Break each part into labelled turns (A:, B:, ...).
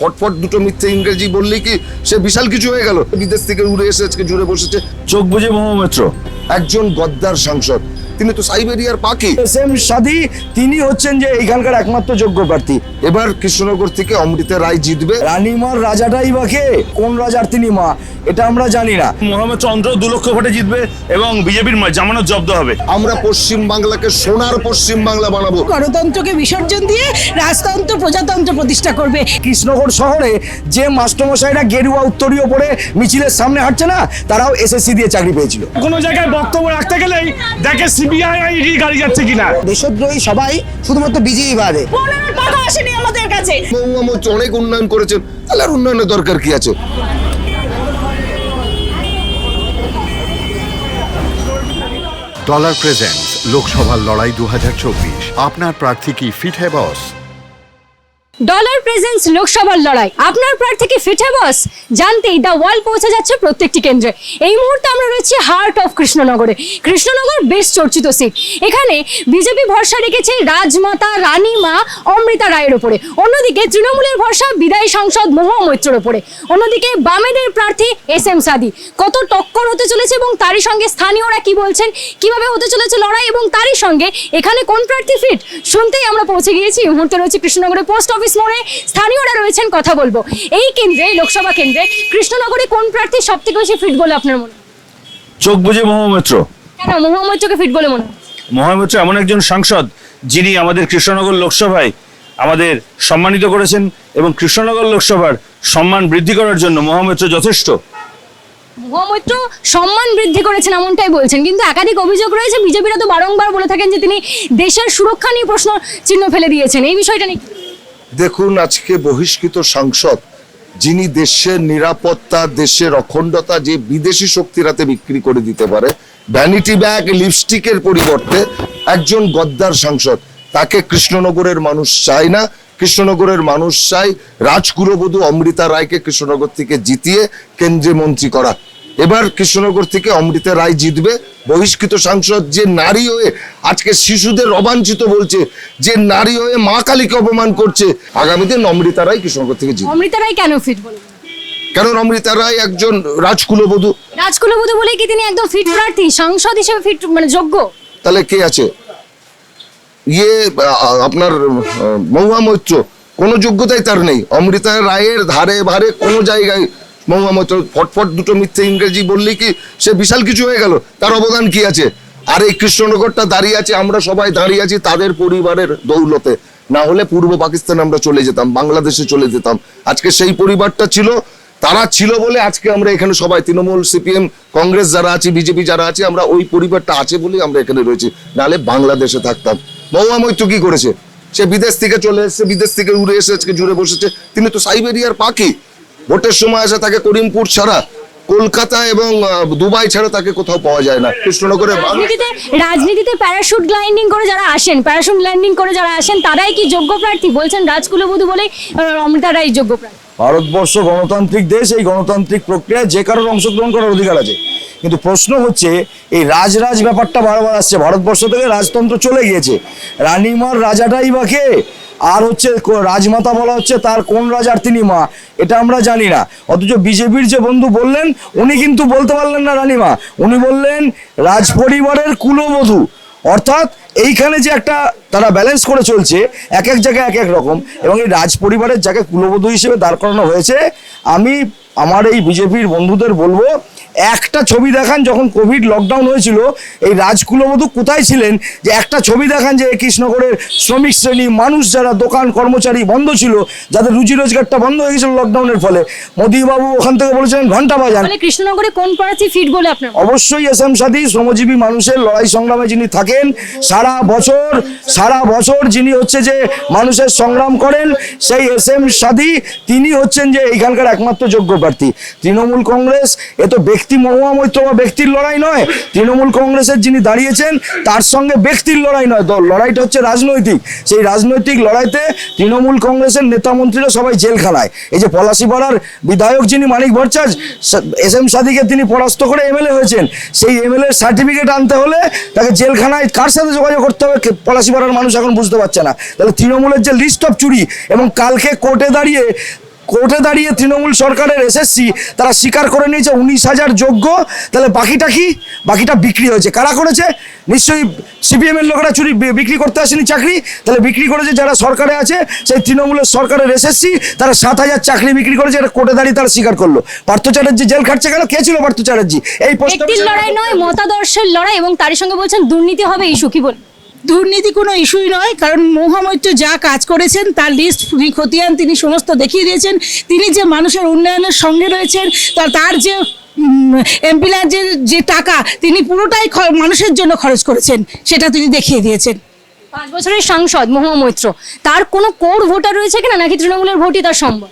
A: ফটফট দুটো মিথ্যে ইংরেজি বললেই কি সে বিশাল কিছু হয়ে গেল। বিদেশ থেকে উড়ে এসে আজকে জুড়ে বসেছে।
B: চোখ বুঝে মহামিত্র
A: একজন গদ্দার সাংসদ। তিনি তো সাইবেরিয়ার পাখি।
C: এস এম সাদি তিনি হচ্ছেন যে এইখানকার একমাত্র যোগ্য প্রার্থী।
A: এবার কৃষ্ণনগর থেকে অমৃতা রায় জিতবে।
C: রানীমার রাজাটাই বা কে? কোন রাজার তিনি মা? এটা আমরা জানি না।
B: মহামিত্র অন্তত দু লক্ষ ভোটে জিতবে এবং বিজেপির জামানত জব্দ হবে।
A: আমরা পশ্চিম বাংলাকে সোনার পশ্চিম বাংলা বানাবো।
D: গণতন্ত্রকে বিসর্জন দিয়ে রাজতন্ত্র প্রজাতন্ত্র প্রতিষ্ঠা করবে।
C: কৃষ্ণগড় শহরে যে মাস্টারমশাইরা গেরুয়া উত্তরীয় পরে মিছিলের সামনে হাঁটছে না তারাও এসএসসি দিয়ে চাকরি পেয়েছিল।
E: কোনো জায়গায় বক্তব্য রাখতে গেলেই দেখে সিবিআই আইডি গাড়ি যাচ্ছে কিনা?
F: দেশদ্রোহী সবাই শুধুমাত্র বিজেপি বাদে।
D: পনেরো টাকা আসেনি আমাদের কাছে।
A: মহুয়া অনেক উন্নয়ন করেছেন তাহলে আর উন্নয়নের দরকার কি আছে?
G: ডলার প্রেজেন্টস লোকসভার লড়াই দু হাজার চব্বিশ। আপনার প্রার্থী কি ফিট হ্যাঁ বস
H: ডলার প্রেজেন্স লোকসভার লড়াই। আপনার প্রার্থীকে ফিটে বস জানতেই দ্য ওয়ার্ল্ড পৌঁছে যাচ্ছে প্রত্যেকটি কেন্দ্রে। এই মুহূর্তে আমরা রয়েছি হার্ট অফ কৃষ্ণনগরে। কৃষ্ণনগর বেশ চর্চিত সিট এখানে বিজেপি ভরসা রেখেছে রাজমাতা, রানীমা, অমৃতা রায়ের ওপরে অন্যদিকে তৃণমূলের ভরসা বিদায়ী সাংসদ মহুয়া মৈত্রর ওপরে অন্যদিকে বামেদের প্রার্থী এস এম সাদি। কত টক্কর হতে চলেছে এবং তারই সঙ্গে স্থানীয়রা কি বলছেন? কীভাবে হতে চলেছে লড়াই এবং তারই সঙ্গে এখানে কোন প্রার্থী ফিট শুনতেই আমরা পৌঁছে গিয়েছি। এই মুহূর্তে রয়েছে কৃষ্ণনগরের পোস্ট অফিস মোড়ে স্থানীয়রা রয়েছেন কথা বলব। এই কেন্দ্রে এই লোকসভা কেন্দ্রে কৃষ্ণনগরে কোন প্রার্থী সব থেকে বেশি ফিট বলে আপনার মনে
B: চোখ বুঝে মহামিত্র।
H: কেন মহামৈত্রকে ফিট বলে মনে?
B: মহামিত্র এমন একজন সাংসদ যিনি আমাদের কৃষ্ণনগর লোকসভায় আমাদের সম্মানিত করেছেন এবং কৃষ্ণনগর লোকসভার সম্মান বৃদ্ধি করার জন্য মহামিত্র যথেষ্ট।
H: মহামৈত্র সম্মান বৃদ্ধি করেছেন এমনটাই বলছেন কিন্তু একাধিক অভিযোগ রয়েছে বিজেপিরা তো বারংবার বলে থাকেন যে তিনি দেশের সুরক্ষা নিয়ে প্রশ্ন চিহ্ন ফেলে দিয়েছেন। এই বিষয়টা নিয়ে?
A: দেখুন আজকে বহিষ্কৃত সাংসদ, যিনি দেশের নিরাপত্তা, দেশের অখণ্ডতা, যে বিদেশি শক্তির হাতে বিক্রি করে দিতে পারে ভ্যানিটি ব্যাগ লিপস্টিকের পরিবর্তে একজন গদ্দার সাংসদ। তাকে কৃষ্ণনগরের মানুষ চায় না। কৃষ্ণনগরের মানুষ চায় রাজকুলবধূ অমৃতা রায়কে কৃষ্ণনগর থেকে জিতিয়ে কেন্দ্রীয় মন্ত্রী করা। এবার কৃষ্ণনগর থেকে অমৃতা রায় জিতবে। বহিষ্কৃত সাংসদ যে নারী হয়ে আজকে শিশুদের অবাঞ্ছিত বলছে যে নারী হয়ে মা কালীকে অপমান করছে আগামী দিন অমৃতা রায় কৃষ্ণনগর থেকে জিতবে।
H: অমৃতা রায় কেন ফিট
A: কারণ অমৃতা রায় একজন রাজকুলবধূ?
H: রাজকুলবধূ বলে কি তিনি একদম ফিট প্রার্থী সাংসদ হিসেবে ফিট মানে যোগ্য?
A: তাহলে কে আছে? ইয়ে আপনার মহুয়া মৈত্র কোনো যোগ্যতাই তার নেই। অমৃতা রায়ের ধারে ভারে কোনো জায়গায় মহুয়া মৈত্র, ফটফট দুটো মিথ্যে ইংরেজি বললেই কি সে বিশাল কিছু হয়ে গেল। তার অবদান কি আছে? আর এই কৃষ্ণনগরটা দাঁড়িয়ে আছে, আমরা সবাই দাঁড়িয়ে আছি তাদের পরিবারের দৌলতে। না হলে পূর্ব পাকিস্তানে আমরা চলে যেতাম, বাংলাদেশে চলে যেতাম। আজকে সেই পরিবারটা ছিল, তারা ছিল বলে আজকে আমরা এখানে সবাই, তৃণমূল, সিপিএম, কংগ্রেস যারা আছে, বিজেপি যারা আছে, আমরা ওই পরিবারটা আছে বলেই আমরা এখানে রয়েছি। নাহলে বাংলাদেশে থাকতাম। মহুয়া মৈত্র কি করেছে? সে বিদেশ থেকে চলে এসেছে, বিদেশ থেকে উড়ে এসে আজকে জুড়ে বসেছে। তিনি তো সাইবেরিয়ার পাখি। ভোটের সময় আসে তাকে করিমপুর ছাড়া কলকাতা এবং দুবাই ছাড়া তাকে কোথাও পাওয়া যায় না। কৃষ্ণনগরে
H: রাজনীতিতে রাজনীতিতে প্যারাশুট গ্লাইন্ডিং করে যারা আসেন প্যারাশুট ল্যান্ডিং করে যারা আসেন তারাই কি যোগ্য প্রার্থী? বলছেন রাজকুলবধূ বলেই আহ, অমৃতা রায় যোগ্য প্রার্থী।
C: ভারতবর্ষ গণতান্ত্রিক দেশ এই গণতান্ত্রিক প্রক্রিয়ায় যে কারোর অংশগ্রহণ করার অধিকার আছে। কিন্তু প্রশ্ন হচ্ছে এই রাজরাজ ব্যাপারটা বারবার আসছে। ভারতবর্ষ থেকে রাজতন্ত্র চলে গিয়েছে। রানীমার রাজাটাই বা কে? আর হচ্ছে রাজমাতা বলা হচ্ছে তার কোন রাজার তিনি মা, এটা আমরা জানি না। অথচ বিজেপির যে বন্ধু বললেন, উনি কিন্তু বলতে পারলেন না রানীমা। উনি বললেন রাজ পরিবারের কুলবধূ। অর্থাৎ এইখানে যে একটা তারা ব্যালেন্স করে চলছে, এক এক জায়গায় এক এক রকম। এবং এই রাজ পরিবারের যাকে কুলবধূ হিসেবে দাঁড় করানো হয়েছে, আমি আমার এই বিজেপির বন্ধুদের বলব একটা ছবি দেখান যখন কোভিড লকডাউন হয়েছিল এই রাজকুলবধূ কোথায় ছিলেন? যে একটা ছবি দেখান যে কৃষ্ণগড়ের শ্রমিক শ্রেণি মানুষ যারা দোকান কর্মচারী বন্ধ ছিল যাদের রুজি রোজগারটা বন্ধ হয়ে গেছিল লকডাউনের ফলে। মোদীবাবু ওখান থেকে বলেছিলেন ঘণ্টা বাজান।
H: তাহলে কৃষ্ণনগরে কোন প্রার্থী ফিট বলে আপনার
C: অবশ্যই এস এম সাদি শ্রমজীবী মানুষের লড়াই সংগ্রামে যিনি থাকেন সারা বছর সারা বছর যিনি হচ্ছে যে মানুষের সংগ্রাম করেন সেই এস এম সাদি তিনি হচ্ছেন যে এইখানকার একমাত্র যোগ্য প্রার্থী। তৃণমূল কংগ্রেস এ তো ব্যক্তি মহুয়া মৈত্র বা ব্যক্তির লড়াই নয়। তৃণমূল কংগ্রেসের যিনি দাঁড়িয়েছেন, তার সঙ্গে ব্যক্তির লড়াই নয়। দল, লড়াইটা হচ্ছে রাজনৈতিক। সেই রাজনৈতিক লড়াইতে তৃণমূল কংগ্রেসের নেতা মন্ত্রীরা সবাই জেলখানায় এই যে পলাশিপাড়ার বিধায়ক যিনি মানিক ভট্টাচার্য এস এম সাদিকে তিনি পরাস্ত করে এমএলএ হয়েছেন। সেই এমএলএ সার্টিফিকেট আনতে হলে তাকে জেলখানায় কার সাথে যোগাযোগ করতে হবে? পলাশিপাড়ার মানুষ এখন বুঝতে পারছে না। তাহলে তৃণমূলের যে লিস্ট অফ চুরি, এবং কালকে কোর্টে দাঁড়িয়ে কোর্টে দাঁড়িয়ে তৃণমূল সরকারের এসএসসি তারা স্বীকার করে নিয়েছে উনিশ হাজার যোগ্য তাহলে বাকিটা কি? বাকিটা বিক্রি হয়েছে। কারা করেছে? নিশ্চয়ই সিপিএম এর লোকেরা চুরি বিক্রি করতে আসেনি চাকরি তাহলে বিক্রি করেছে যারা সরকারে আছে সেই তৃণমূলের সরকারের এসএসসি তারা সাত হাজার চাকরি বিক্রি করেছে এটা কোর্টে দাঁড়িয়ে তারা স্বীকার করল। পার্থ চ্যাটার্জি জেল খাটছে কেন? কে ছিল পার্থ চ্যাটার্জি? এই
H: ব্যক্তির লড়াই নয় মতাদর্শের লড়াই এবং তারই সঙ্গে বলছেন দুর্নীতি হবে ইস্যু কি বল।
D: দুর্নীতি কোনো ইস্যুই নয় কারণ মহামৈত্র যা কাজ করেছেন তার লিস্ট খতিয়ান তিনি সমস্ত দেখিয়ে দিয়েছেন। তিনি যে মানুষের উন্নয়নের সঙ্গে রয়েছেন তা- তার যে এমপিলার যে যে টাকা তিনি পুরোটাই খ- মানুষের জন্য খরচ করেছেন সেটা তিনি দেখিয়ে দিয়েছেন।
H: পাঁচ বছরের সাংসদ মহামৈত্র তার কোনো কোর ভোটার রয়েছে কিনা? নাকি তৃণমূলের ভোটই তার সম্ভব?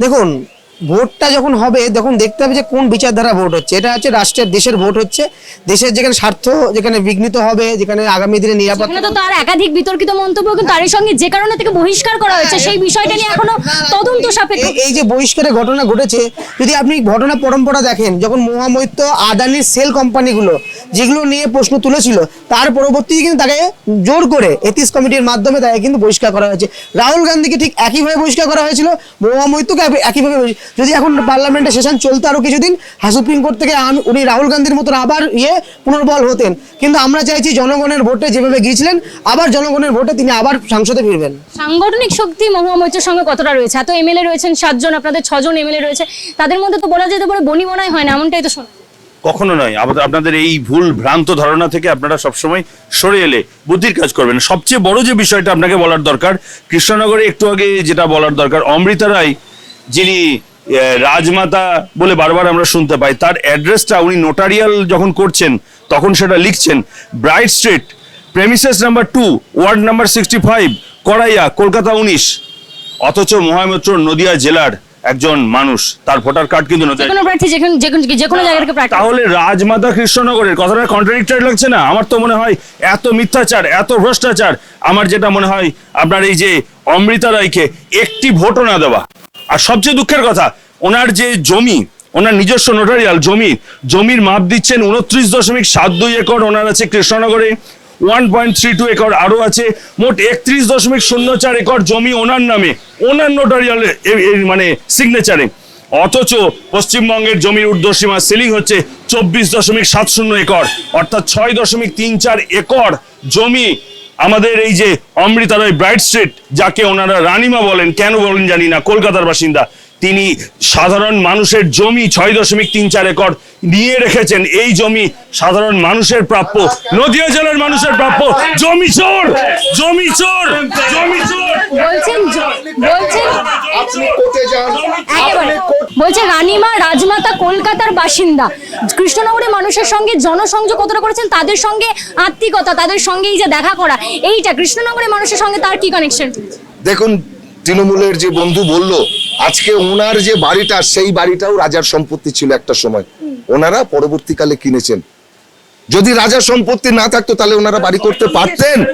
F: দেখুন ভোটটা যখন হবে তখন দেখতে হবে যে কোন বিচারধারা ভোট হচ্ছে। এটা হচ্ছে রাষ্ট্রের দেশের ভোট হচ্ছে। দেশের যেখানে স্বার্থ যেখানে বিঘ্নিত হবে যেখানে আগামী দিনে নিরাপত্তা
H: তো তার একাধিক বিতর্কিত মন্তব্য কিন্তু তারই সঙ্গে যে কারণে থেকে বহিষ্কার করা হয়েছে সেই বিষয়টা নিয়ে এখনও তদন্ত সাপেক্ষ।
F: এই- যে বহিষ্কারের ঘটনা ঘটেছে যদি আপনি ঘটনা পরম্পরা দেখেন যখন মহামৈত্য আদানির সেল কোম্পানিগুলো যেগুলো নিয়ে প্রশ্ন তুলেছিল তার পরবর্তীতে কিন্তু তাকে জোর করে এতিস কমিটির মাধ্যমে তাকে কিন্তু বহিষ্কার করা হয়েছে। রাহুল গান্ধীকে ঠিক একইভাবে বহিষ্কার করা হয়েছিল মহামৈত্যকে একইভাবে যদি এখন পার্লামেন্টে সেশন চলতো আরও কিছুদিন সুপ্রিম কোর্ট থেকে আম- উনি রাহুল গান্ধীর মতন আবার ইয়ে পুনর্বল হতেন। কিন্তু আমরা চাইছি জনগণের ভোটে যেভাবে গিয়েছিলেন আবার জনগণের ভোটে তিনি আবার সংসদে ফিরবেন।
H: সাংগঠনিক শক্তি মহুয়া মৈত্রের সঙ্গে কতটা রয়েছে? এত এমএলএ রয়েছেন সাতজন আপনাদের ছজন এমএলএ রয়েছে। তাদের মধ্যে তো বলা যেতে পারে বনি বনাই হয় না এমনটাই তো শোনা।
B: কখনো নয়। আপনাদের এই ভুল ভ্রান্ত ধারণা থেকে আপনারা সবসময় সরে এলে বুদ্ধির কাজ করবেন সবচেয়ে বড় যে বিষয়টা আপনাকে বলার দরকার কৃষ্ণনগরে একটু আগে যেটা বলার দরকার অমৃতা রায় যিনি রাজমাতা বলে বারবার আমরা শুনতে পাই। তার অ্যাড্রেসটা উনি নোটারিয়াল যখন করছেন তখন সেটা লিখছেন bright street premises number two ward number sixty five Karaya Kolkata উনিশ। অথচ মহামৈত্র নদিয়া জেলার একজন মানুষ। তার ভোটার কার্ড কিন্তু তাহলে রাজমাতা কৃষ্ণনগরের কথাটা কন্ট্রাডিক্টেড লাগছে না? আমার তো মনে হয় এত মিথ্যাচার এত ভ্রষ্টাচার আমার যেটা মনে হয় আপনার এই যে অমৃতা রায়কে একটি ভোটও না দেওয়া। আর সবচেয়ে দুঃখের কথা, ওনার যে জমি, ওনার নিজস্ব নোটারিয়াল জমি, জমির মাপ দিচ্ছেন উনত্রিশ দশমিক সাত দুই একর, ওনার আছে কৃষ্ণনগরে one point three two acre আরও আছে, মোট একত্রিশ দশমিক শূন্য চার একর জমি ওনার নামে, ওনার নোটারিয়াল মানে সিগনেচারে অথচ পশ্চিমবঙ্গের জমির ঊর্ধ্বসীমা সিলিং হচ্ছে চব্বিশ দশমিক সাত শূন্য একর, অর্থাৎ ছয় দশমিক তিন চার একর জমি আমাদের এই যে অমৃতালয় ব্রাইট স্ট্রিট, যাকে ওনারা রানিমা বলেন, কেন বলেন জানি না, কলকাতার বাসিন্দা। তিনি সাধারণ মানুষের জমি ছয় দশমিক তিন চার একর নিয়ে রেখেছেন। এই জমি সাধারণ মানুষের প্রাপ্য নদিয়া জেলার মানুষের প্রাপ্য। জমি চোর! জমি চোর! জমি চোর!
H: বলছেন বলছে রানীমা রাজমাতা কলকাতার বাসিন্দা। কৃষ্ণনগরের মানুষের সঙ্গে জনসংযোগ কতটা করেছেন? তাদের সঙ্গে আত্মিকতা তাদের সঙ্গে এই যে দেখা করা এইটা। কৃষ্ণনগরের মানুষের সঙ্গে তার কি কানেকশন
A: দেখুন তৃণমূলের যে বন্ধু বলল, আজকে ওনার যে বাড়িটা, সেই বাড়িটাও রাজার সম্পত্তি ছিল একটা সময়। ওনারা পরবর্তীকালে কিনেছেন। যদি রাজার সম্পত্তি না থাকতো, তাহলে ওনারা বাড়ি করতে পারতেন।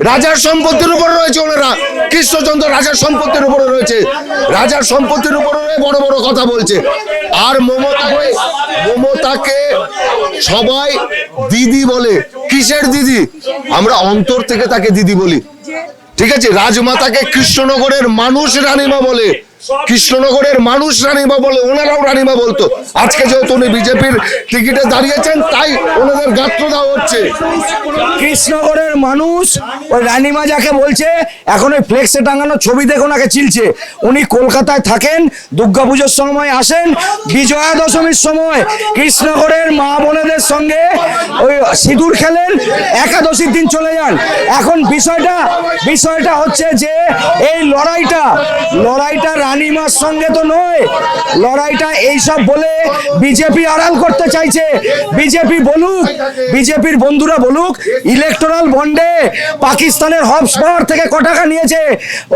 A: রাজার সম্পত্তির উপর রয়েছে ওনারা। কৃষ্ণচন্দ্র রাজার সম্পত্তির উপরে রয়েছে। রাজার সম্পত্তির উপরে বড় বড় কথা বলছে। আর মমতাকে মমতাকে সবাই দিদি বলে। কিসের দিদি? আমরা অন্তর থেকে তাকে দিদি বলি। ঠিক আছে রাজমাতাকে কৃষ্ণনগরের মানুষ রানীমা বলে। কৃষ্ণনগরের মানুষ রানীমা বলে, ওনারাও রানীমা বলতো। আজকে যেহেতু উনি বিজেপির টিকিটে দাঁড়িয়েছেন, তাই ওনাদের গাত্র দেওয়া হচ্ছে।
C: কৃষ্ণনগরের মানুষ, ওই রানীমা যাকে বলছে, এখন ওই ফ্লেক্সে টাঙানো ছবি দেখে ওনাকে চিলছে। উনি কলকাতায় থাকেন, দুর্গাপুজোর সময় আসেন, বিজয়া দশমীর সময় কৃষ্ণগড়ের মা বোনেদের সঙ্গে ওই সিঁদুর খেলেন, একাদশীর দিন চলে যান। এখন বিষয়টা বিষয়টা হচ্ছে যে, এই লড়াইটা লড়াইটা রানীমার সঙ্গে তো নয়। লড়াইটা এইসব বলে বিজেপি আড়াল করতে চাইছে। বিজেপি বলুক, বিজেপির বন্ধুরা বলুক ইলেকটোরাল বন্ডে পাকিস্তানের হবসপার থেকে ক টাকা নিয়েছে।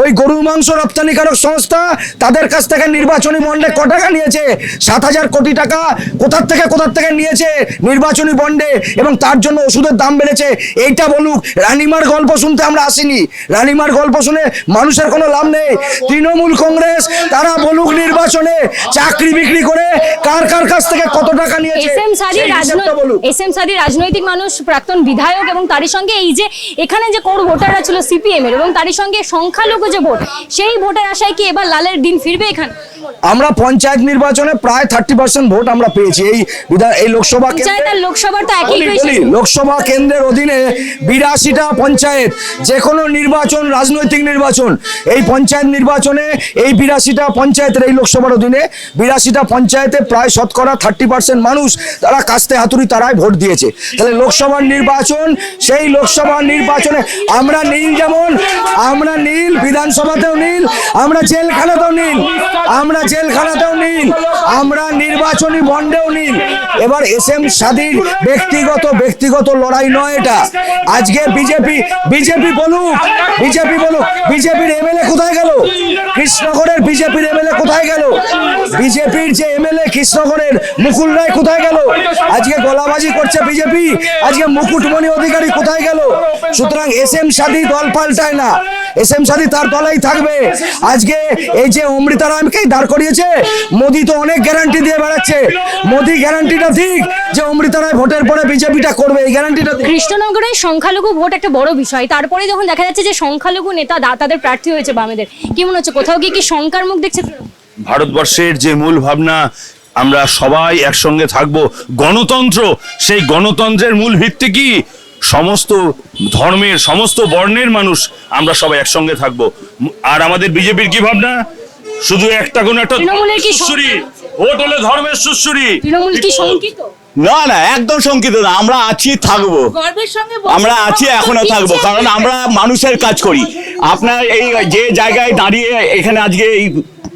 C: ওই গরুর মাংস রপ্তানিকারক সংস্থা, তাদের কাছ থেকে নির্বাচনী বন্ডে ক টাকা নিয়েছে? সাত হাজার কোটি টাকা কোথার থেকে কোথার থেকে নিয়েছে নির্বাচনী বন্ডে এবং তার জন্য ওষুধের দাম বেড়েছে। এইটা বলুক, রানিমার গল্প শুনতে আমরা আসিনি। রানিমার গল্প শুনে মানুষের কোনো লাভ নেই। তৃণমূল কংগ্রেস তারা বলুক নির্বাচনে চাকরি বিক্রি করে কার কার কাছ থেকে কত টাকা নিয়েছে
H: এস এম সাদি
C: সেই হিসাবটা
H: রাজনৈতিক এস এম সাদি রাজনৈতিক মানুষ প্রাক্তন বিধায়ক এবং তারই সঙ্গে এই যে এখানে যে কোর ভোটাররা ছিল সিপিএম এর এবং তারই সঙ্গে সংখ্যালঘু যে ভোট সেই ভোটের আশায় কি এবার লালের দিন ফিরবে এখানে?
C: আমরা পঞ্চায়েত নির্বাচনে প্রায় থার্টি পার্সেন্ট ভোট আমরা পেয়েছি এই বিধান এই লোকসভা
H: লোকসভার তো একই হয়েছে।
C: লোকসভা কেন্দ্রের অধীনে বিরাশিটা পঞ্চায়েত যে কোনো নির্বাচন রাজনৈতিক নির্বাচন এই পঞ্চায়েত নির্বাচনে এই বিরাশিটা পঞ্চায়েতের এই লোকসভার অধীনে বিরাশিটা পঞ্চায়েতে প্রায় শতকরা থার্টি পার্সেন্ট মানুষ তারা কাস্তে হাতুড়ি তারাই ভোট দিয়েছে। তাহলে লোকসভার নির্বাচন, সেই লোকসভার নির্বাচনে আমরা নীল যেমন, আমরা নীল, বিধানসভাতেও নীল, আমরা জেলখানাতেও নীল, আমরা জেলখানাতেও নীল, আমরা নির্বাচনী বন্ডেও নীল। এবার এস এম সাদির ব্যক্তিগত ব্যক্তিগত লড়াই নয় এটা। আজকে বিজেপি বিজেপি বলুক বিজেপি বলুক, বিজেপির এমএলএ কোথায় গেল? কৃষ্ণগড়ের বিজেপির এমএলএ কোথায় গেল? বিজেপির যে এমএলএ কৃষ্ণগড়ের মুকুল রায় কোথায় গেল? আজকে গোলাবাজি করছে বিজেপি। আজকে মুকুটমণি অধিকারী কোথায় গেল? সুতরাং এস এম সাদী দল পাল্টায় না। এস এম সাদি তার তলাই থাকবে। আজকে এই যে অমৃতা রামকেই দাঁড় করিয়েছে মোদি তো অনেক গ্যারান্টি দিয়ে বেড়াচ্ছে। মোদি গ্যারান্টিটা ঠিক যে অমৃতা রায় ভোটের পরে বিজেপিটা করবে এই গ্যারান্টিটা
H: কৃষ্ণনগরের সংখ্যালঘু ভোট একটা বড় বিষয়। তারপরে যখন দেখা যাচ্ছে যে সংখ্যালঘু নেতা দা- তাদের প্রার্থী হয়েছে বামেদের কি মনে হচ্ছে? কোথাও গিয়ে কি শঙ্কার মুখ দেখছে
B: ভারতবর্ষের যে মূল ভাবনা আমরা সবাই একসঙ্গে থাকব। গণতন্ত্র সেই গণতন্ত্রের মূল ভিত্তি কি? সমস্ত ধর্মের সমস্ত বর্ণের মানুষ আমরা সবাই একসঙ্গে থাকব। আর আমাদের বিজেপির কি ভাবনা? শুধু একটা কোনো একটা সুশ্রী। ভোট হলে ধর্মের সুশ্রী।
H: তৃণমূল কি শঙ্কিত?
I: না না একদম শঙ্কিত না আমরা আছি থাকব। আমরা আছি এখনও থাকব কারণ আমরা মানুষের কাজ করি। আপনার এই যে জায়গায় দাঁড়িয়ে এখানে আজকে এই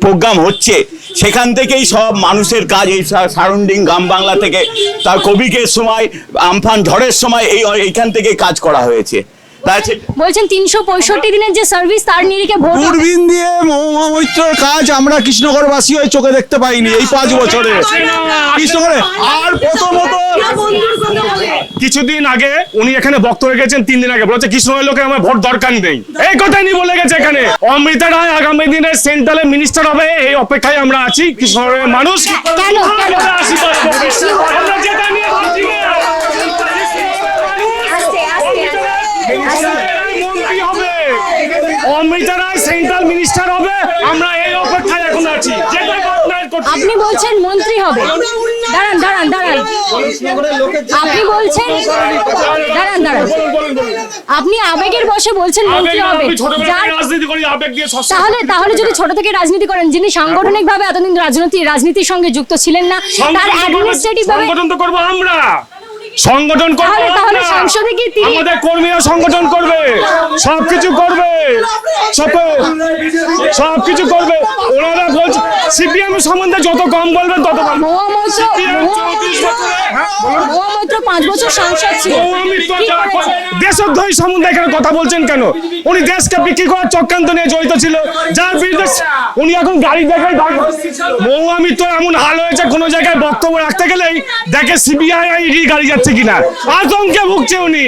I: প্রোগ্রাম হচ্ছে, সেখান থেকেই সব মানুষের কাজ এই সারাউন্ডিং গ্রাম বাংলা থেকে। তার কবিকের সময়, আমফান ঝড়ের সময় এই এইখান থেকে কাজ করা হয়েছে।
H: বলছেন তিনশো পঁয়ষট্টি দিনের যে সার্ভিস তার নিরিখে ভোট।
I: দূরবীন দিয়ে মহামৈত্রর কাজ আমরা কৃষ্ণগড়বাসী হয়ে চোখে দেখতে পাইনি এই পাঁচ বছরে। কৃষ্ণগড়ে আর প্রথমত
J: কিছুদিন আগে উনি এখানে বক্তব্য রেখেছেন তিন দিন আগে। বলেছে কৃষ্ণের লোকে আমার ভোট দরকার নেই। এই কথাই নি বলে গেছে এখানে। অমৃতা রায় আগামী দিনে সেন্ট্রালে মিনিস্টার হবে এই অপেক্ষায় আমরা আছি। কৃষ্ণের মানুষ
H: কেন? কেন?
J: আশীর্বাদ করবে। আমরা যেটা নিয়ে ভাবছি না। মন্ত্রী হবে অমৃতা রায় সেন্ট্রাল মিনিস্টার হবে আমরা এই অপেক্ষায় এখন আছি। যেটা ঘটনায় ঘটছে।
H: আপনি বলছেন মন্ত্রী হবে। দাঁড়ান দাঁড়ান দাঁড়ান। আপনি বলছেন দাঁড়ান দাঁড়ান। আপনি আবেগের বসে বলছেন মন্ত্রী হবে। তাহলে তাহলে যদি ছোট থেকে রাজনীতি করেন যিনি সাংগঠনিক ভাবে এতদিন রাজনীতি রাজনীতির সঙ্গে যুক্ত ছিলেন না তার অ্যাডমিনিস্ট্রেটিভ ভাবে
J: করব আমরা। সংগঠন করব
H: তাহলে-। সংসদে কি তিনি-
J: আমাদের কর্মীরা সংগঠন করবে। সবকিছু করবে। সব সবকিছু করবে। ওনারা বলছে সিপিএম সম্বন্ধে যত কম বলবেন তত ভালো।
H: মহুয়া মৈত্র
J: CPM
H: মহুয়া-
J: 34 বছরে, বলুন।
H: মহুয়া মৈত্র পাঁচ বছর সাংসদ ছিল।
J: ও অমিত
H: কি
J: যারা
H: করেছে?
J: দেশদ্রোহী সম্বন্ধে এখানে কথা বলছেন কেন? উনি দেশকে বিক্রি করার চক্রান্ত নিয়ে জড়িত ছিল। যার বিরুদ্ধে উনি এখন গাড়ি দেখায় মহুয়া মিত্র এমন হাল হয়েছে কোনো জায়গায় বক্তব্য রাখতে গেলেই দেখে সিবিআই গাড়ি যাচ্ছে। কিনা? আতঙ্কে ভুগছে উনি।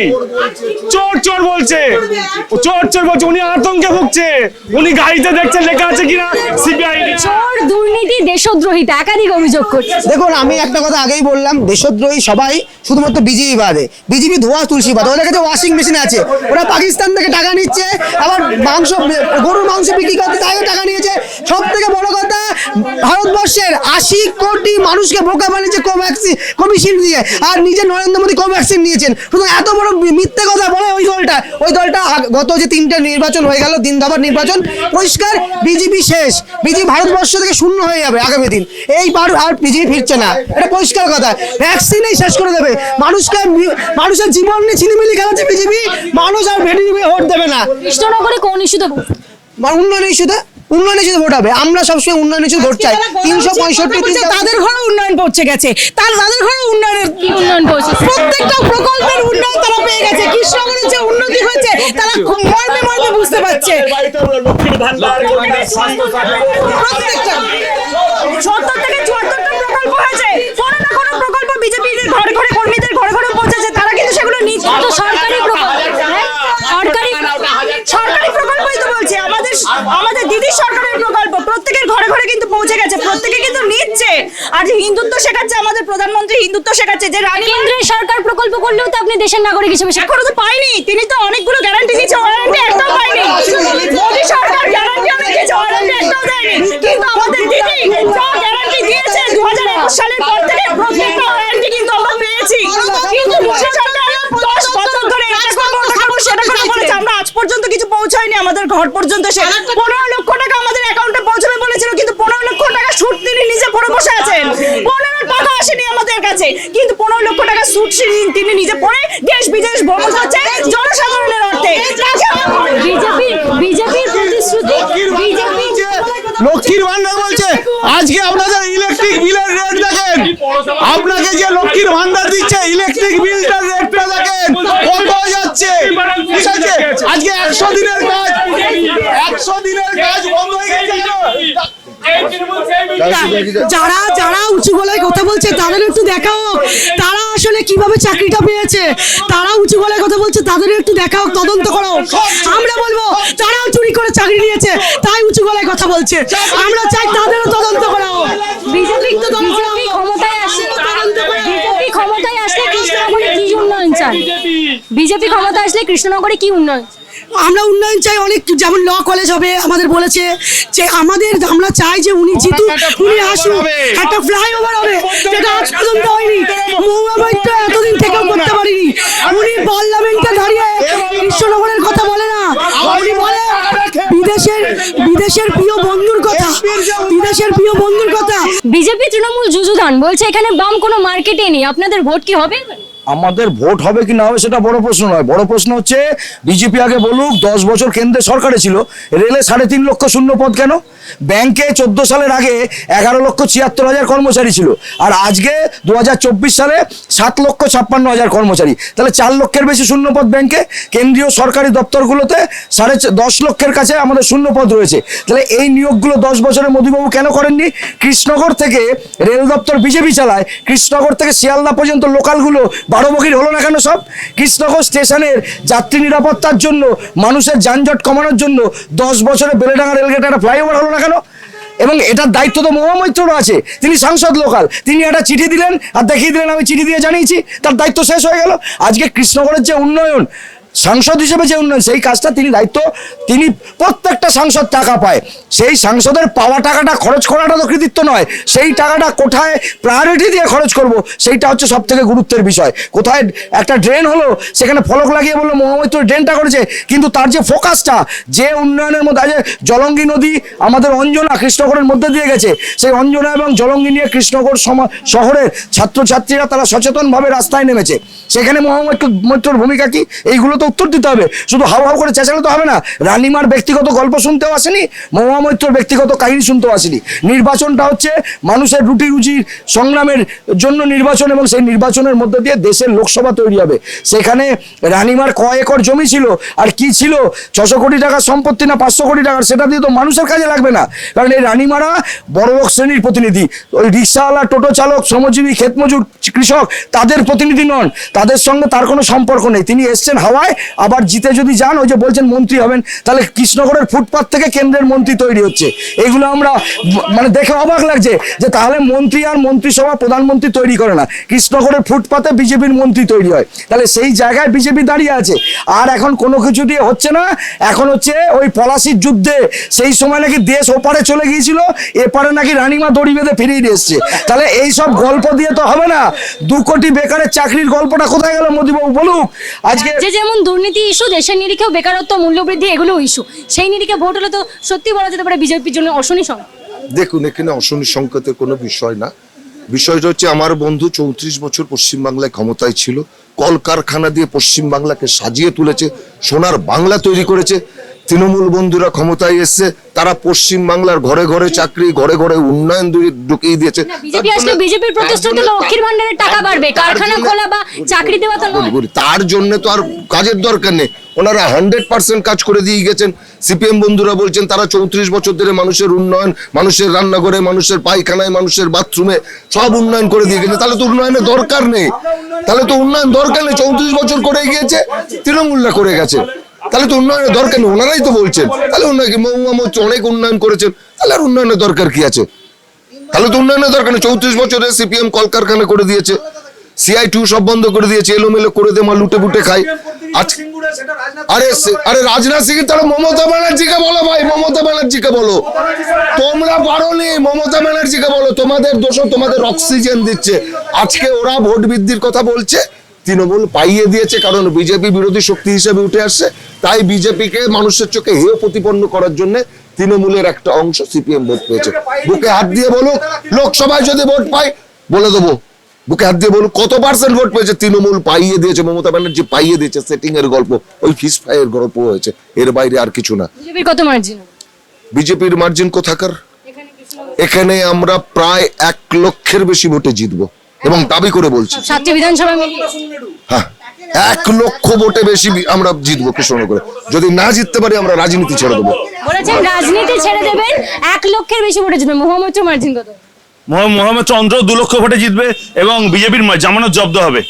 J: চোর চোর বলছে। চোর চোর বলছে উনি আতঙ্কে ভুগছে। উনি গাড়িতে দেখছে লেখা আছে কিনা? সিবিআই
H: চোর দুর্নীতি দেশদ্রোহিতা একাধিক অভিযোগ করছে।
F: দেখুন আমি একটা কথা আগেই বললাম দেশদ্রোহী সবাই শুধুমাত্র বিজেপি বাদে। বিজেপি ধোয়া তুলসী বাদে ওদের কাছে ওয়াশিং মেশিন আছে। ওরা পাকিস্তান থেকে টাকা নিচ্ছে আবার মাংস গরুর মাংস বিক্রি করতে তাইও টাকা নিয়েছে। সব থেকে বড় কথা ভারতবর্ষের আশি কোটি মানুষকে বোকা বানিয়েছে কোভ্যাক্সিন কোভিশিল্ড দিয়ে। আর নিজে নরেন্দ্র মোদী কোভ্যাক্সিন নিয়েছেন? শুধু এত বড় মিথ্যে কথা বলে ওই দলটা। ওই দলটা গত যে তিনটে নির্বাচন হয়ে গেল দিন দাবার নির্বাচন পরিষ্কার বিজেপি শেষ। বিজেপি ভারতবর্ষ থেকে শূন্য হয়ে যাবে আগামী দিন। এইবার আর বিজেপি ফিরছে না। এটা পরিষ্কার কথা। ভ্যাকসিনেই শেষ করে দেবে। মানুষকে মানুষের জীবন নিয়ে ছিনিমিনি খেলাচ্ছে বিজেপি। মানুষ আর ভেটি ভোট দেবে না।
H: কৃষ্ণনগরে কোন ইস্যুতে
F: উন্নয়ন ইস্যুতে উন্নয়ন ইস্যুতে ভোট হবে আমরা সবসময় উন্নয়ন ইস্যুতে ভোট চাই। তিনশো পঁয়ষট্টি
D: তাদের ঘরে উন্নয়ন পৌঁছে গেছে। তার তাদের ঘরে উন্নয়নের
H: উন্নয়ন করছে
D: প্রত্যেকটা প্রকল্পের উন্নয়ন তারা পেয়ে গেছে। কৃষ্ণগরের যে উন্নতি হয়েছে তারা মর্মে মর্মে বুঝতে পারছে। প্রত্যেকটা
K: সত্তর থেকে চুয়াত্তরটা প্রকল্প হয়েছে। কোনো না কোনো প্রকল্প বিজেপির ঘরে ঘরে কর্মীদের ঘরে ঘরে পৌঁছেছে। তারা কিন্তু সেগুলো নিচ্ছে
H: সরকারি প্রকল্প। আমাদের দিদি
K: সরকারের প্রকল্প প্রত্যেকের ঘরে ঘরে কিন্তু পৌঁছে গেছে প্রত্যেকে কিন্তু নিচ্ছে। আর হিন্দুত্ব শেখাচ্ছে আমাদের প্রধানমন্ত্রী হিন্দুত্ব শেখাচ্ছে যে রানী
H: কেন্দ্রের সরকার প্রকল্প করলেও তো আপনি দেশের নাগরিক হিসেবে
K: এখনও তো পাইনি। তিনি তো অনেকগুলো গ্যারান্টি দিয়েছে ওয়ারেন্টি একদম পাইনি। মোদি সরকার গ্যারান্টি অনেক দিয়েছে ওয়ারেন্টি একটাও দেয়নি। কিন্তু আমাদের দিদি যা গ্যারান্টি দিয়েছে দু সালের পর থেকে প্রত্যেকটা ওয়ারেন্টি কিন্তু আমরা ঘর পর্যন্ত সে পনেরো লক্ষ টাকা আমাদের অ্যাকাউন্টে পৌঁছাবে বলেছিল কিন্তু পনেরো লক্ষ টাকা সুদ তিনি নিজে পড়ে বসে আছেন। পনেরো টাকা আসেনি আমাদের কাছে কিন্তু পনেরো লক্ষ টাকা সুদ তিনি- তিনি নিজে পড়ে দেশ বিদেশ ভ্রমণ করছে জনসাধারণের অর্থে।
H: বিজেপি বিজেপির প্রতিশ্রুতি বিজেপি
E: লক্ষ্মীর ভান্ডার বলছে আজকে আপনাদের ইলেকট্রিক বিলের রেট দেখেন। আপনাকে যে লক্ষ্মীর ভান্ডার দিচ্ছে ইলেকট্রিক বিলটার রেটটা দেখেন কত যাচ্ছে ঠিক আছে আজকে একশো দিনের কাজ একশো দিনের কাজ বন্ধ হয়ে গেছে
D: যারা যারা উঁচু গলায় কথা বলছে তাদের একটু দেখাও। তারা আসলে কীভাবে চাকরিটা পেয়েছে? তারা উঁচু গলায় কথা বলছে তাদের একটু দেখাও তদন্ত করো। আমরা বলব তারাও চুরি করে চাকরি নিয়েছে তাই উঁচু গলায় কথা বলছে। আমরা চাই তাদেরও তদন্ত করাও।
H: বিজেপি বিজেপি ক্ষমতায় আসলে বিজেপি ক্ষমতায় আসলে কৃষ্ণনগরে কি উন্নয়ন চান বিজেপি। ক্ষমতায় আসলে কৃষ্ণনগরে কি উন্নয়ন
D: আমরা উন্নয়ন চাই অনেক যেমন ল কলেজ হবে আমাদের বলেছে যে আমাদের আমরা চাই যে উনি জিতুক উনি আসুক। একটা ফ্লাইওভার হবে। যেটা আজ পর্যন্ত হয়নি। মহুয়া এতদিন থেকেও করতে পারিনি। উনি পার্লামেন্টে দাঁড়িয়ে কৃষ্ণনগরের কথা বলে না। উনি বলে বিদেশের বিদেশের প্রিয় বন্ধুর কথা। বিদেশের প্রিয় বন্ধুর কথা।
H: বিজেপি তৃণমূল যুযুধান বলছে এখানে বাম কোনো মার্কেটে নেই। আপনাদের ভোট কি হবে?
C: আমাদের ভোট হবে কি না হবে সেটা বড় প্রশ্ন নয়। বড় প্রশ্ন হচ্ছে, বিজেপি আগে বলুক, দশ বছর কেন্দ্রে সরকারে ছিল, রেলে সাড়ে তিন লক্ষ শূন্য পদ কেন? ব্যাংকে চোদ্দ সালের আগে এগারো লক্ষ ছিয়াত্তর হাজার কর্মচারী ছিল, আর আজকে দু হাজার চব্বিশ সালে সাত লক্ষ ছাপ্পান্ন হাজার কর্মচারী। তাহলে চার লক্ষের বেশি শূন্য পদ ব্যাংকে? কেন্দ্রীয় সরকারি দপ্তরগুলোতে সাড়ে দশ লক্ষের কাছে আমাদের শূন্য পদ রয়েছে। তাহলে এই নিয়োগগুলো দশ বছরে মোদীবাবু কেন করেননি? কৃষ্ণনগর থেকে রেল দপ্তর বিজেপি চালায়, কৃষ্ণনগর থেকে শিয়ালদা পর্যন্ত লোকালগুলো বারো বগির হলো না কেন সব? কৃষ্ণনগর স্টেশনের যাত্রী নিরাপত্তার জন্য, মানুষের যানজট কমানোর জন্য দশ বছরে বেলেডাঙ্গা রেলগেটে একটা ফ্লাইওভার হলো না কেন? এবং এটার দায়িত্ব তো মহামৈত্রর আছে। তিনি সাংসদ লোকাল। তিনি একটা চিঠি দিলেন আর দেখিয়ে দিলেন, আমি চিঠি দিয়ে জানিয়েছি। তার দায়িত্ব শেষ হয়ে গেল। আজকে কৃষ্ণগড়ের যে উন্নয়ন সাংসদ হিসেবে যে উন্নয়ন, সেই কাজটা তিনি দায়িত্ব, তিনি প্রত্যেকটা সাংসদ টাকা পায়। সেই সাংসদের পাওয়া টাকাটা, খরচ করাটা তো কৃতিত্ব নয়। সেই টাকাটা কোথায় প্রায়োরিটি দিয়ে খরচ করব, সেইটা হচ্ছে সব থেকে গুরুত্বের বিষয়। কোথায় একটা ড্রেন হলো, সেখানে ফলক লাগিয়ে বলল, মহামৈত্র ড্রেনটা করেছে। কিন্তু তার যে ফোকাসটা যে উন্নয়নের মধ্যে আছে জলঙ্গি নদী আমাদের অঞ্জনা কৃষ্ণনগরের মধ্যে দিয়ে গেছে, সেই অঞ্জনা এবং জলঙ্গি নিয়ে কৃষ্ণনগর সমা- শহরের ছাত্রছাত্রীরা তারা সচেতনভাবে রাস্তায় নেমেছে। সেখানে মহামৈত্র মৈত্রর ভূমিকা কি? এইগুলো তো উত্তর দিতে হবে। শুধু হাউ হাউ করে চেঁচালে তো হবে না। রানিমার ব্যক্তিগত গল্প শুনতেও আসেনি, মহামৈত্রর ব্যক্তিগত কাহিনী শুনতেও আসেনি। নির্বাচনটা হচ্ছে মানুষের রুটি রুজির সংগ্রামের জন্য নির্বাচন এবং সেই নির্বাচনের মধ্যে দিয়ে দেশের লোকসভা তৈরি হবে। সেখানে রানিমার ক একর জমি ছিল আর কি ছিল? ছশো কোটি টাকার সম্পত্তি না পাঁচশো কোটি টাকার? সেটা দিয়ে তো মানুষের কাজে লাগবে না। কারণ এই রানিমারা বড় লোক শ্রেণির প্রতিনিধি। ওই রিক্সাওয়ালা, টোটো চালক, শ্রমজীবী, ক্ষেতমজুর, কৃষক, তাদের প্রতিনিধি নন। তাদের সঙ্গে তার কোনো সম্পর্ক নেই। তিনি এসছেন হাওয়ায় আবার জিতে যদি যান, ওই যে বলছেন মন্ত্রী হবেন, তাহলে কৃষ্ণনগরের ফুটপাত থেকে কেন্দ্রের মন্ত্রী তৈরি হচ্ছে। এগুলো আমরা মানে দেখে অবাক লাগছে যে তাহলে মন্ত্রী আর মন্ত্রিসভা প্রধানমন্ত্রী তৈরি করে না। কৃষ্ণগড়ের ফুটপাতে বিজেপির মন্ত্রী তৈরি হয়। তাহলে সেই জায়গায় বিজেপি দাঁড়িয়ে আছে। আর এখন কোনো কিছু দিয়ে হচ্ছে না। এখন হচ্ছে ওই পলাশির যুদ্ধে সেই সময় নাকি দেশ ওপারে চলে গিয়েছিল, এপারে নাকি রানীমা দড়ি বেঁধে ফিরিয়ে দিয়ে এসছে। তাহলে এই সব গল্প দিয়ে তো হবে না। দু কোটি বেকারের চাকরির গল্পটা কোথায় গেল মোদীবাবু বলুক। আজকে
H: যেমন দুর্নীতি ইস্যু দেশের নিরিখেও বেকারত্ব, মূল্যবৃদ্ধি, এগুলো ইস্যু সেই নিরিখে ভোট হলে তো সত্যি বলা যেতে পারে বিজেপির জন্য অশনি সংখ্যা
A: দেখুন, এখানে অশনি সংকেতের কোনো বিষয় না। বিষয়টা হচ্ছে আমার বন্ধু চৌত্রিশ বছর পশ্চিমবাংলায় ক্ষমতায় ছিল, কলকারখানা দিয়ে পশ্চিমবাংলাকে সাজিয়ে তুলেছে, সোনার বাংলা তৈরি করেছে। তৃণমূল বন্ধুরা ক্ষমতায় এসছে তারা পশ্চিম বাংলার ঘরে ঘরে চাকরি ঘরে ঘরে উন্নয়ন ঢুকিয়ে দিয়েছে।
H: বিজেপি আসলে বিজেপির প্রতিশ্রুতি লক্ষ্মীর ভান্ডারের টাকা বাড়বে কারখানা খোলা বা চাকরি দেওয়া তো
A: তার জন্য তো আর কাজের দরকার নেই। ওনারা হান্ড্রেড পার্সেন্ট কাজ করে দিয়ে গেছেন। সিপিএম বন্ধুরা বলছেন তারা চৌত্রিশ বছর ধরে মানুষের উন্নয়ন মানুষের রান্নাঘরে মানুষের পায়খানায় মানুষের বাথরুমে সব উন্নয়ন করে দিয়ে গেছে। তাহলে তো উন্নয়নের দরকার নেই। তাহলে তো উন্নয়ন দরকার নেই। চৌত্রিশ বছর করে গিয়েছে তৃণমূলরা করে গেছে। তাহলে তো উন্নয়নের দরকার নেই, ওনারাই তো বলছেন। তাহলে উন্নয়ন মহুয়া অনেক উন্নয়ন করেছেন, তাহলে আর উন্নয়নের দরকার কি আছে? তাহলে তো উন্নয়নের দরকার নেই, চৌত্রিশ বছরে সিপিএম কলকারখানা করে দিয়েছে, সিআই টু সব বন্ধ করে দিয়েছে, এলোমেলো করে দে মা, লুটে বুটে খাই আরে আরে রাজনাথ সিং মমতা ব্যানার্জিকে বলো ভাই, মমতা ব্যানার্জিকে বলো। তোমরা পারোনি, মমতা ব্যানার্জিকে বলো, তোমাদের দোষ, তোমাদের অক্সিজেন দিচ্ছে। আজকে ওরা ভোট বৃদ্ধির কথা বলছে, তৃণমূল পাইয়ে দিয়েছে, কারণ বিজেপি বিরোধী শক্তি হিসেবে উঠে আসছে। তাই বিজেপিকে মানুষের চোখে হেয় প্রতিপন্ন করার জন্য তৃণমূলের একটা অংশ সিপিএম ভোট পেয়েছে। বুকে হাত দিয়ে বলুক লোকসভায় যদি ভোট পাই বলে দেবো। বুকে হাত দিয়ে বলুন কত পার্সেন্ট ভোট পেয়েছে? তৃণমূল পাইয়ে দিয়েছে মমতা ব্যানার্জি পাইয়ে দিয়েছে সেটিং এর গল্প। ওই ফিস ফাইয়ের গল্প হয়েছে। এর বাইরে আর কিছু না।
H: বিজেপির কত মার্জিন
A: বিজেপির মার্জিন কোথাকার? এখানে আমরা প্রায় এক লক্ষের বেশি ভোটে জিতবো। এবং দাবি করে বলছি।
H: সাতটি বিধানসভা
A: হ্যাঁ। এক লক্ষ ভোটে বেশি আমরা জিতবো কৃষ্ণনগরে যদি না জিততে পারি আমরা রাজনীতি ছেড়ে দেবো।
H: বলেছেন রাজনীতি ছেড়ে দেবেন এক লক্ষের বেশি ভোটে জিতবে মহামৈত্র মার্জিন কত?
B: মোহাম্মদ মোহাম্মদ চন্দ্র দু লক্ষ ভোটে জিতবে এবং বিজেপির জামানত জব্দ হবে।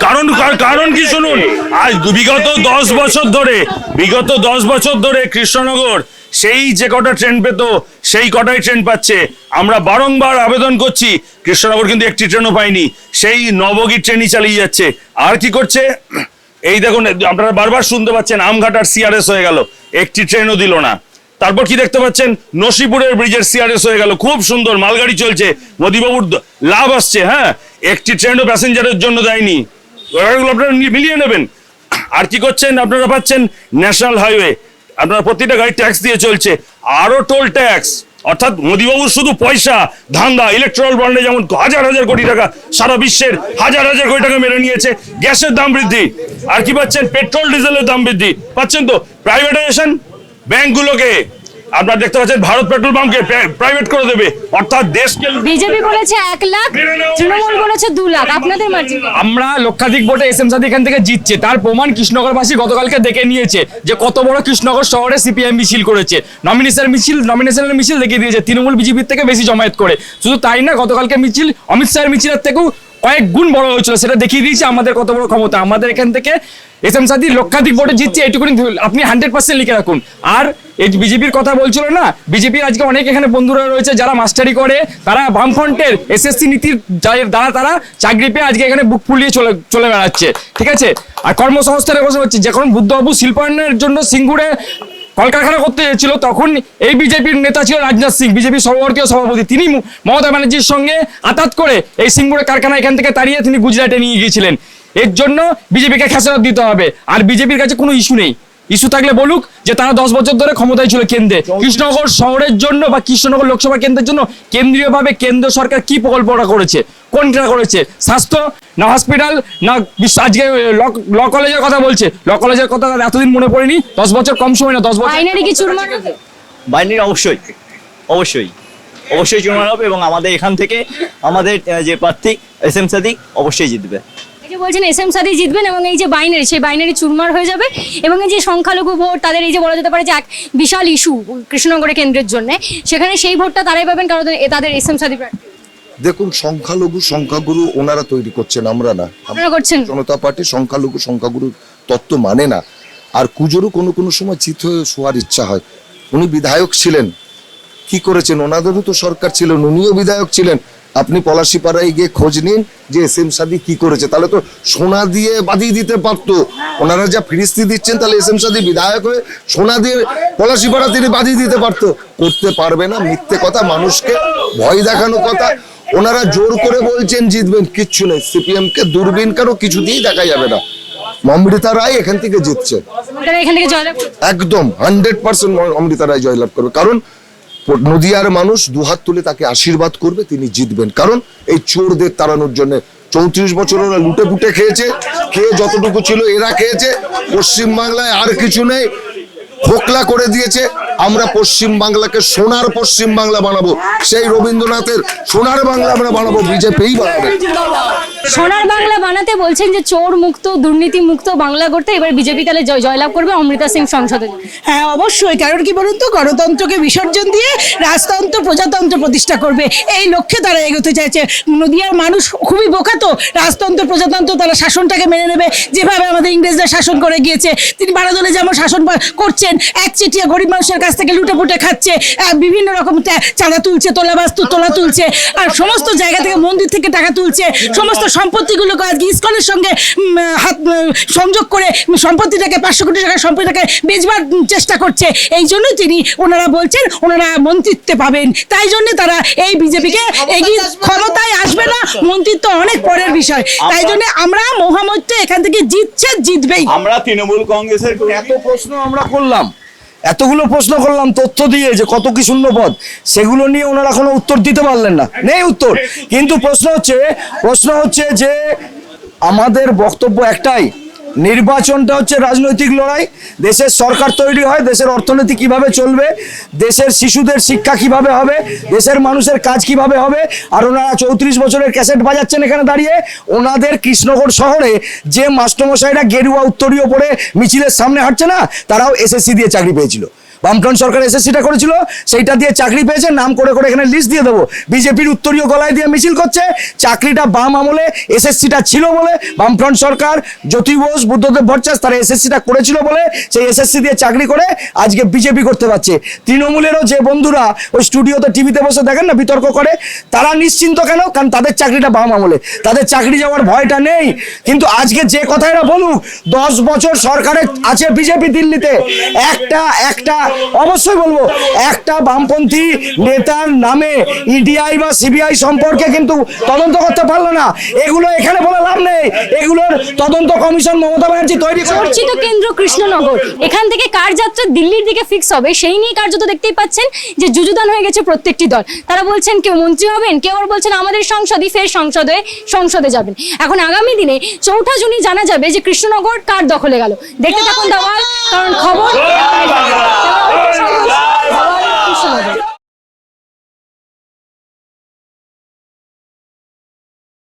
B: কারণ কার- কারণ কি শুনুন? আজ বিগত দশ বছর ধরে বিগত দশ বছর ধরে কৃষ্ণনগর সেই যে কটা ট্রেন পেত, সেই কটাই ট্রেন পাচ্ছে। আমরা বারংবার আবেদন করছি, কৃষ্ণনগর কিন্তু একটি ট্রেনও পাইনি। সেই নবগীর ট্রেনই চালিয়ে যাচ্ছে। আর কি করছে? এই দেখুন, আপনারা বারবার শুনতে পাচ্ছেন, আমঘাট আর সিআরএস হয়ে গেল। একটি ট্রেনও দিল না। তারপর কি দেখতে পাচ্ছেন? নসিপুরের ব্রিজের সিআরএস হয়ে গেল। খুব সুন্দর, মালগাড়ি চলছে। মোদিবাবুর লাভ আসছে হ্যাঁ? একটি ট্রেনও প্যাসেঞ্জারের জন্য দেয়নি। আপনারা মিলিয়ে নেবেন। আর কি করছেন? আপনারা পাচ্ছেন ন্যাশনাল হাইওয়ে আপনারা প্রতিটা গাড়ি ট্যাক্স দিয়ে চলছে। আরও টোল ট্যাক্স অর্থাৎ মোদীবাবুর শুধু পয়সা, ধান্দা ইলেকট্রাল বন্ডে যেমন হাজার হাজার কোটি টাকা সারা বিশ্বের হাজার হাজার কোটি টাকা মেরে নিয়েছে, গ্যাসের দাম বৃদ্ধি। আর কি পাচ্ছেন? পেট্রোল, ডিজেলের দাম বৃদ্ধি। পাচ্ছেন তো? প্রাইভেটাইজেশন ব্যাংকগুলোকে আপনারা দেখতে পাচ্ছেন ভারত পেট্রোল পাম্পকে প্রাইভেট করে দেবে। অর্থাৎ দেশকে
H: বিজেপি বলেছে এক লাখ তৃণমূল বলেছে দু লাখ। আপনাদের মার্জিন
E: আমরা লক্ষাধিক ভোটে এস এম সাদি এখান থেকে জিতছে। তার প্রমাণ কৃষ্ণনগরবাসী গতকালকে দেখে নিয়েছে যে কত বড় কৃষ্ণনগর শহরে সিপিএম মিছিল করেছে। নমিনেশন মিছিল নমিনেশনের মিছিল দেখিয়ে দিয়েছে। তৃণমূল বিজেপির থেকে বেশি জমায়েত করে। শুধু তাই না গতকালকে মিছিল অমিত শাহের মিছিলের থেকেও কয়েক গুণ বড় হয়েছিল। সেটা দেখিয়ে দিয়েছে আমাদের কত বড় ক্ষমতা। আমাদের এখান থেকে এস এম সাদি লক্ষাধিক ভোটে জিতছে এটুকুনি আপনি হান্ড্রেড পার্সেন্ট লিখে রাখুন। আর এই বিজেপির কথা বলছিল না, বিজেপির আজকে অনেক এখানে বন্ধুরা রয়েছে যারা মাস্টারি করে, তারা বামফ্রন্টের এসএসসি নীতির দ্বারা তারা চাকরি পেয়ে আজকে এখানে বুক ফুলিয়ে চলে চলে বেড়াচ্ছে। ঠিক আছে? আর কর্মসংস্থানের কথা হচ্ছে, যখন বুদ্ধবাবু শিল্পায়নের জন্য সিঙ্গুরে কলকারখানা করতে এসেছিল তখন এই বিজেপির নেতা ছিল রাজনাথ সিং বিজেপির সর্বভারতীয় সভাপতি। তিনি মমতা ব্যানার্জির সঙ্গে আতাত করে এই সিঙ্গুরে কারখানা এখান থেকে তাড়িয়ে তিনি গুজরাটে নিয়ে গিয়েছিলেন। এর জন্য বিজেপিকে খেসারত দিতে হবে। আর বিজেপির কাছে কোনো ইস্যু নেই। ইস্যু থাকলে বলুক যে তারা দশ বছর ধরে ক্ষমতায় ছিল কেন্দ্রে। কৃষ্ণনগর শহরের জন্য বা কৃষ্ণনগর লোকসভা কেন্দ্রের জন্য কেন্দ্রীয়ভাবে কেন্দ্র সরকার কি প্রকল্পটা করেছে? কোনটা করেছে? স্বাস্থ্য না হসপিটাল না বিশ্ব- আজকে ল কলেজের কথা বলছে। ল কলেজের কথা তার এতদিন মনে পড়েনি। দশ বছর কম সময় না দশ বছর
H: বাইনারি কি চুরমার
L: অবশ্যই। অবশ্যই। অবশ্যই চুনার হবে এবং আমাদের এখান থেকে আমাদের যে প্রার্থী এস এম সাদিক অবশ্যই জিতবে।
H: যে বলছেন এস এম সাদি জিতবেন এবং এই যে বাইনারি সেই বাইনারি চুরমার হয়ে যাবে এবং এই যে সংখ্যালঘু ভোট তাদের এই যে বলা যেতে পারে যে এক বিশাল ইস্যু কৃষ্ণনগরের কেন্দ্রের জন্য সেখানে সেই ভোটটা তারাই পাবেন কারণ তাদের এস এম সাদি প্রার্থী।
A: দেখুন সংখ্যালঘু সংখ্যাগুরু ওনারা তৈরি করছেন আমরা না।
H: আপনারা করছেন?
A: জনতা পার্টি সংখ্যালঘু সংখ্যাগুরু তত্ত্ব মানে না। আর কুজোরও কোনো কোনো সময় চিত হয়ে শোয়ার ইচ্ছা হয়। উনি বিধায়ক ছিলেন। কি করেছেন? ওনাদেরও তো সরকার ছিলেন উনিও বিধায়ক ছিলেন। আপনি পলাশিপাড়ায় গিয়ে খোঁজ নিন যে এস এম সাদি কি করেছে। তাহলে তো সোনা দিয়ে বাদিয়ে দিতে পারতো। ওনারা যা ফিরিস্তি দিচ্ছেন তাহলে এস এম সাদি বিধায়ক হয়ে সোনা দিয়ে পলাশিপাড়া তিনি বাদিয়ে দিতে পারতো। করতে পারবে না মিথ্যে কথা মানুষকে ভয় দেখানো কথা। ওনারা জোর করে বলছেন জিতবেন কিচ্ছু নেই। সিপিএম কে দূরবীন কারও কিছুতেই দেখা যাবে না। অমৃতা রায় এখান থেকে জিতছে। একদম হান্ড্রেড পার্সেন্ট অমৃতা রায় জয়লাভ করবে। কারণ নদিয়ার মানুষ দুহাত তুলে তাকে আশীর্বাদ করবে, তিনি জিতবেন। কারণ এই চোরদের তাড়ানোর জন্য চৌত্রিশ বছর ওরা লুটে পুটে খেয়েছে, খেয়ে যতটুকু ছিল এরা খেয়েছে। পশ্চিম বাংলায় আর কিছু নেই, খোকলা করে দিয়েছে। আমরা পশ্চিম বাংলাকে সোনার পশ্চিম বাংলা বানাবো, সেই রবীন্দ্রনাথের সোনার বাংলা আমরা বানাবো, বিজেপিই বানাবে।
H: সোনার বাংলা বানাতে বলছেন যে চোর মুক্ত দুর্নীতি মুক্ত বাংলা করতে এবার বিজেপি তাহলে জয়- জয়লাভ করবে অমৃতা সিং সংসদে।
D: হ্যাঁ অবশ্যই। কারণ কি বলুন তো গণতন্ত্রকে বিসর্জন দিয়ে রাজতন্ত্র প্রজাতন্ত্র প্রতিষ্ঠা করবে। এই লক্ষ্যে তারা এগোতে চাইছে। নদিয়ার মানুষ খুবই বোকা তো। রাজতন্ত্র প্রজাতন্ত্র তারা শাসনটাকে মেনে নেবে। যেভাবে আমাদের ইংরেজরা শাসন করে গিয়েছে। তিনি ভারতলে যেমন শাসন করছেন এক চেটিয়া গরিব মানুষের কাছ থেকে লুটে পুটে খাচ্ছে বিভিন্ন রকম চাঁদা তুলছে তোলা বাস্তু তোলা তুলছে আর সমস্ত জায়গা থেকে মন্দির থেকে টাকা তুলছে সমস্ত সম্পত্তিগুলোকে আজকে ইস্কনের সঙ্গে হাত সংযোগ করে সম্পত্তিটাকে পাঁচশো কোটি টাকার সম্পত্তিটাকে বেচবার চেষ্টা করছে। এই জন্যই তিনি ওনারা বলছেন ওনারা মন্ত্রিত্বে পাবেন। তাই জন্য তারা এই বিজেপিকে এগিয়ে ক্ষমতায় আসবে না। মন্ত্রিত্ব অনেক পরের বিষয়। তাই জন্য আমরা মহামৈত্র এখান থেকে জিতছে জিতবেই।
I: আমরা তৃণমূল কংগ্রেসের
C: এত প্রশ্ন আমরা করলাম। এতগুলো প্রশ্ন করলাম, তথ্য দিয়ে যে কত কি শূন্য পদ, সেগুলো নিয়ে ওনারা কোনো উত্তর দিতে পারলেন না। নেই উত্তর। কিন্তু প্রশ্ন হচ্ছে প্রশ্ন হচ্ছে যে আমাদের বক্তব্য একটাই নির্বাচনটা হচ্ছে রাজনৈতিক লড়াই। দেশের সরকার তৈরি হয়, দেশের অর্থনীতি কীভাবে চলবে, দেশের শিশুদের শিক্ষা কীভাবে হবে, দেশের মানুষের কাজ কীভাবে হবে, আর ওনারা চৌত্রিশ বছরের ক্যাসেট বাজাচ্ছেন এখানে দাঁড়িয়ে। ওনাদের কৃষ্ণগড় শহরে যে মাস্টমশাইরা গেরুয়া উত্তরীয় পরে মিছিলের সামনে হাঁটছে না, তারাও এসএসসি দিয়ে চাকরি পেয়েছিল। বামফ্রন্ট সরকার এসএসসিটা করেছিল, সেইটা দিয়ে চাকরি পেয়েছে, নাম করে করে এখানে লিস্ট দিয়ে দেবো। বিজেপির উত্তরীয় গলায় দিয়ে মিছিল করছে, চাকরিটা বাম আমলে এসএসসিটা ছিল বলে, বামফ্রন্ট সরকার, জ্যোতি বোস বুদ্ধদেব ভট্টাচ তারা এসএসসিটা করেছিল বলে, সেই এসএসসি দিয়ে চাকরি করে আজকে বিজেপি করতে পারছে। তৃণমূলেরও যে বন্ধুরা ওই স্টুডিওতে টিভিতে বসে দেখেন না, বিতর্ক করে, তারা নিশ্চিন্ত কেন? কারণ তাদের চাকরিটা বাম আমলে। তাদের চাকরি যাওয়ার ভয়টা নেই। কিন্তু আজকে যে কথা এরা বলুক, দশ বছর সরকারে আছে বিজেপি দিল্লিতে। একটা একটা অবশ্যই বলব একটা বামপন্থী নেতার নামে ইডিআই বা সিবিআই সম্পর্কে কিন্তু তদন্ত করতে পারল না। এগুলো এখানে বলে লাভ নেই। এগুলোর তদন্ত কমিশন মমতা ব্যানার্জি তৈরি করছে
H: চর্চিত কেন্দ্র কৃষ্ণনগর। এখান থেকে কার যাত্রা দিল্লির দিকে ফিক্স হবে সেই নিয়ে কার্যত দেখতেই পাচ্ছেন যে যুযুদান হয়ে গেছে প্রত্যেকটি দল। তারা বলছেন কেউ মন্ত্রী হবেন? কেউ আবার বলছেন আমাদের সংসদই ফের সংসদে সংসদে যাবেন। এখন আগামী দিনে চৌঠা জুনই জানা যাবে যে কৃষ্ণনগর কার দখলে গেল। দেখতে থাকুন দাওয়াল কারণ খবর か不いい。